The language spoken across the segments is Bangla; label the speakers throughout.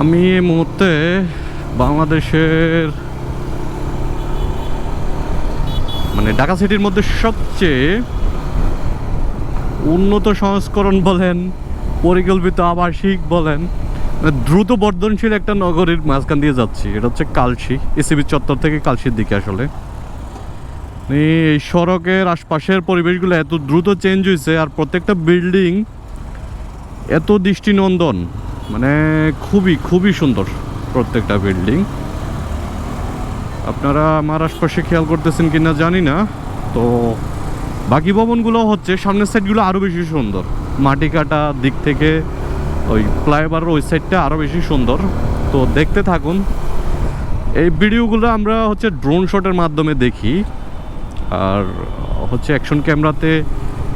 Speaker 1: আমি এই মুহূর্তে বাংলাদেশের মানে ঢাকা সিটির মধ্যে সবচেয়ে উন্নত সংস্করণ বলেন, পরিকল্পিত আবাসিক বলেন মানে দ্রুত বর্ধনশীল একটা নগরীর মাঝখান দিয়ে যাচ্ছি। এটা হচ্ছে কালশি, এসিবি চত্বর থেকে কালশির দিকে আসলে। এই সড়কের আশপাশের পরিবেশগুলো এত দ্রুত চেঞ্জ হয়েছে আর প্রত্যেকটা বিল্ডিং এত দৃষ্টিনন্দন। মানে খুবই খুবই সুন্দর প্রত্যেকটা বিল্ডিং। আপনারা আমার আশপাশে খেয়াল করতেছেন কিনা জানি না। তো বাকি ভবনগুলো হচ্ছে, সামনের সাইডগুলো আরও বেশি সুন্দর। মাটি কাটা দিক থেকে ওই ফ্লাইওভারের ওই সাইডটা আরও বেশি সুন্দর। তো দেখতে থাকুন। এই ভিডিওগুলো আমরা হচ্ছে ড্রোন শটের মাধ্যমে দেখি। আর হচ্ছে অ্যাকশন ক্যামেরাতে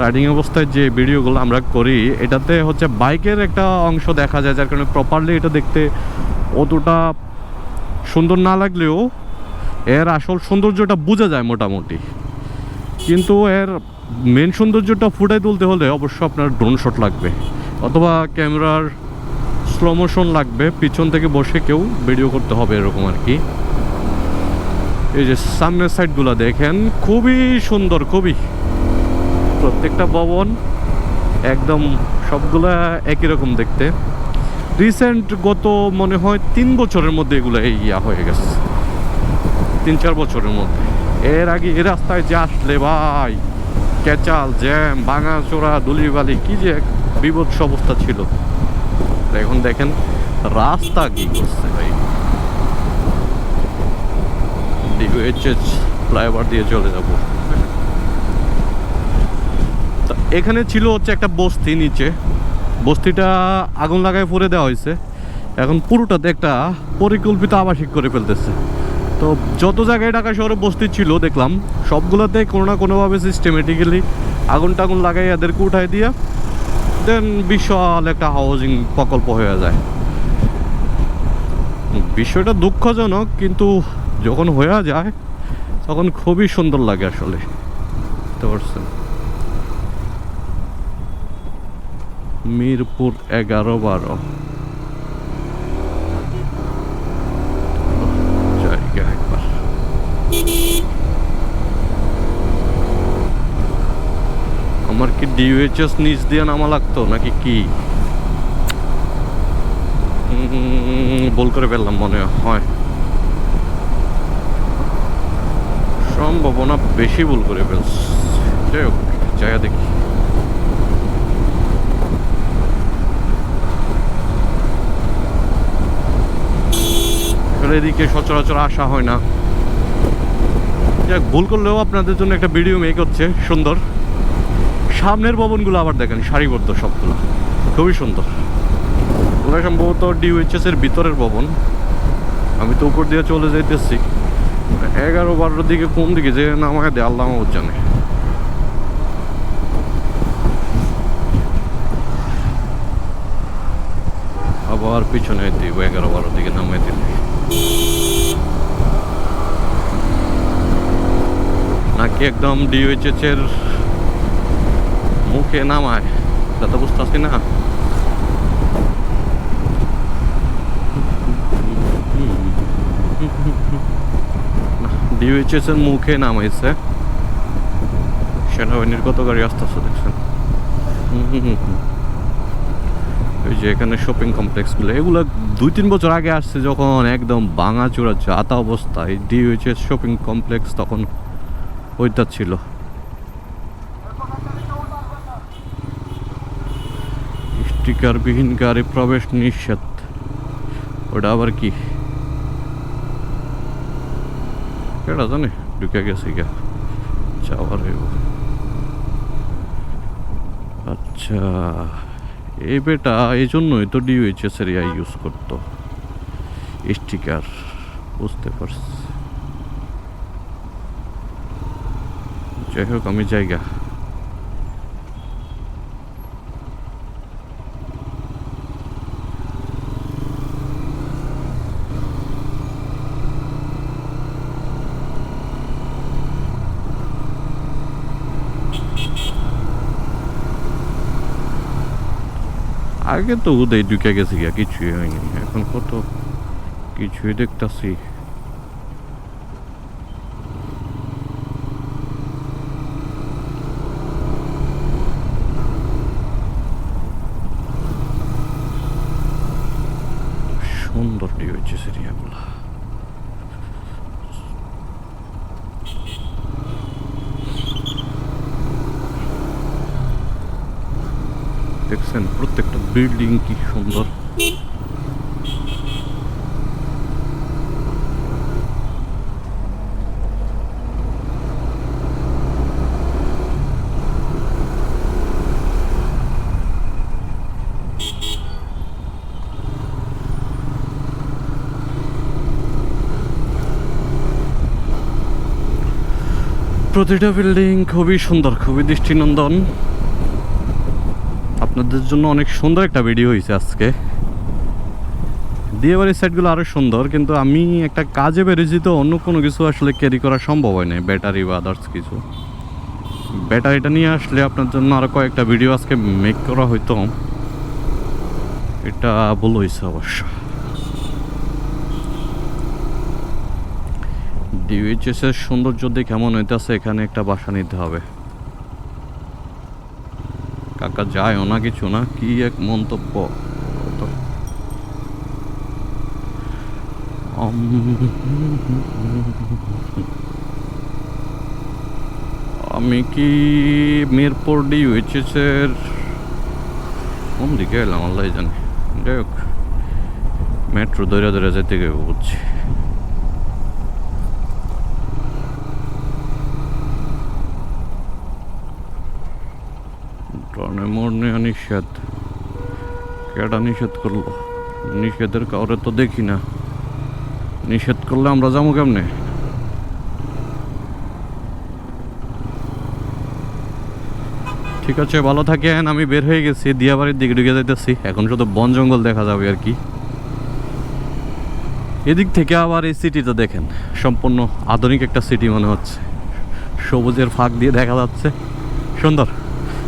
Speaker 1: রাইডিং অবস্থায় যে ভিডিওগুলো আমরা করি, এটাতে হচ্ছে বাইকের একটা অংশ দেখা যায়, যার কারণে প্রপারলি এটা দেখতে অতটা সুন্দর না লাগলেও এর আসল সৌন্দর্যটা বোঝা যায় মোটামুটি। কিন্তু এর মেন সৌন্দর্যটা ফুটাই তুলতে হলে অবশ্য আপনার ড্রোন শট লাগবে, অথবা ক্যামেরার স্লো মোশন লাগবে, পিছন থেকে বসে কেউ ভিডিও করতে হবে এরকম আর কি। এই যে সামনের সাইডগুলো দেখেন, খুবই সুন্দর, খুবই। প্রত্যেকটা ভবন একদম সবগুলা একই রকম দেখতে। রিসেন্ট গত মনে হয় তিন বছরের মধ্যে এগুলো এই ইয়া হয়ে গেছে। তিন চার বছরের মধ্যে। এর আগে এ রাস্তায় যে আসলে ভাই, ক্যাচাল, জ্যাম ভাঙা চোরা দুলিবালি কি যে এক বিভৎস অবস্থা ছিল। এখন দেখেন রাস্তা কি করছে ভাই। ফ্লাইওভার দিয়ে চলে যাব। এখানে ছিল হচ্ছে একটা বস্তি নিচে। বস্তিটা আগুন লাগায় পরে দেওয়া হয়েছে। এখন পুরোটাতে একটা পরিকল্পিত আবাসিক করে ফেলতেছে। তো যত জায়গায় ঢাকা শহরে বস্তি ছিল, দেখলাম সবগুলোতে কোনো না কোনোভাবে সিস্টেমেটিক্যালি আগুন টাগুন লাগাই এদেরকে উঠাই দিয়া দেন বিশাল একটা হাউজিং প্রকল্প হয়ে যায়। বিষয়টা দুঃখজনক, কিন্তু যখন হয়ে যায়, তখন খুবই সুন্দর লাগে আসলে। বুঝতে পারছেন? মিরপুর এগারো বারো। জায়গা একবার। আমার কি ডিউএইচএস নিচ দিয়ে নামা লাগতো নাকি কি? ভুল করে ফেললাম মনে হয়। সম্ভাবনা বেশি ভুল করে ফেলছি। যাই হোক, জায়গা দেখি। আসলে এদিকে সচরাচর আসা হয় না। যাক, ভুল করলেও আপনাদের জন্য একটা ভিডিও মেক হচ্ছে, সুন্দর। সামনের ভবনগুলো আবার দেখেন, সারিবদ্ধ সবগুলো। খুবই সুন্দর। ওরা সম্ভবত ডিউএইচএস এর ভিতরের ভবন। আমি তো উপর দিয়ে চলে যাইতেছি। এগারো বারোর দিকে কোন দিকে যে নামায় দেয়, আল্লাহ জানে। আবার পিছনে দিব, এগারো বারোর দিকে নামাই দিলে। নাকি একদম ডিওএইচএস এর মুখে নামায়? তা তো বুঝতেছি না। ডিওএইচএস এর মুখে নামাইছে। সেনাবাহিনীর কত গাড়ি আসতেছে দেখছেন? হুম হুম হুম। ওই যে এখানে শপিং কমপ্লেক্সগুলো এগুলো দুই তিন বছর আগে আসছে যখন একদম ভাঙা চূড়া যাতা অবস্থায় ডিওএইচএস শপিং কমপ্লেক্স তখন ওইটা ছিল। স্টিকারবিহীন গাড়ি প্রবেশ নিষেধ। ওটা আবার কি? কেডা জানে? ঢুকে গেছে গা যাওয়ার আচ্ছা। এই বেটা, এই জন্যই তো ডিউএইচএস এর ইয়া ইউজ করতো। স্টিকার বুঝতে পারছি। যাই হোক, আমি জায়গা আগে তো উদয় ঢুকে গেছি গিয়া কিছুই হয়নি। এখন কত কিছুই দেখতাছি সুন্দর দিয়ে হয়েছে সিরিয়াগুলা দেখছেন? প্রত্যেকটা বিল্ডিং কি সুন্দর। প্রতিটা বিল্ডিং খুবই সুন্দর খুবই দৃষ্টিনন্দন। আপনাদের জন্য অনেক সুন্দর একটা ভিডিও হয়েছে আজকে। দিয়ে বাড়ির সাইডগুলো আরও সুন্দর, কিন্তু আমি একটা কাজে বেরিয়েছি তো অন্য কোনো কিছু আসলে ক্যারি করা সম্ভব হয় না ব্যাটারি বা আদার্স কিছু। ব্যাটারিটা নিয়ে আসলে আপনার জন্য আরও কয়েকটা ভিডিও আজকে মেক করা হইতো। এটা ভুল হয়েছে অবশ্য। ডিউএইচএস এর সৌন্দর্য দেখে কেমন হইতেছে এখানে একটা বাসা নিতে হবে। কাকা যায়ও না কিছু না, কি এক মন্তব্য? আমি কি মিরপুর ডি এর? কোন দিকে এলাম আল্লাহ জানে। যাই হোক, মেট্রো ধরে ধরে যেতে গিয়ে বুঝছি। নেওয়া নিষেধ। কেটা নিষেধ করল? নিষেধের কাউরে তো দেখি না। নিষেধ করলে আমরা যাব কেমনে? ঠিক আছে, ভালো থাকেন, আমি বের হয়ে গেছি, দিয়াবাড়ির দিকে ঢুকে যাইতেছি। এখন শুধু বন জঙ্গল দেখা যাবে আর কি। এদিক থেকে আবার এই সিটিটা দেখেন। সম্পূর্ণ আধুনিক একটা সিটি মনে হচ্ছে। সবুজের ফাঁক দিয়ে দেখা যাচ্ছে। সুন্দর।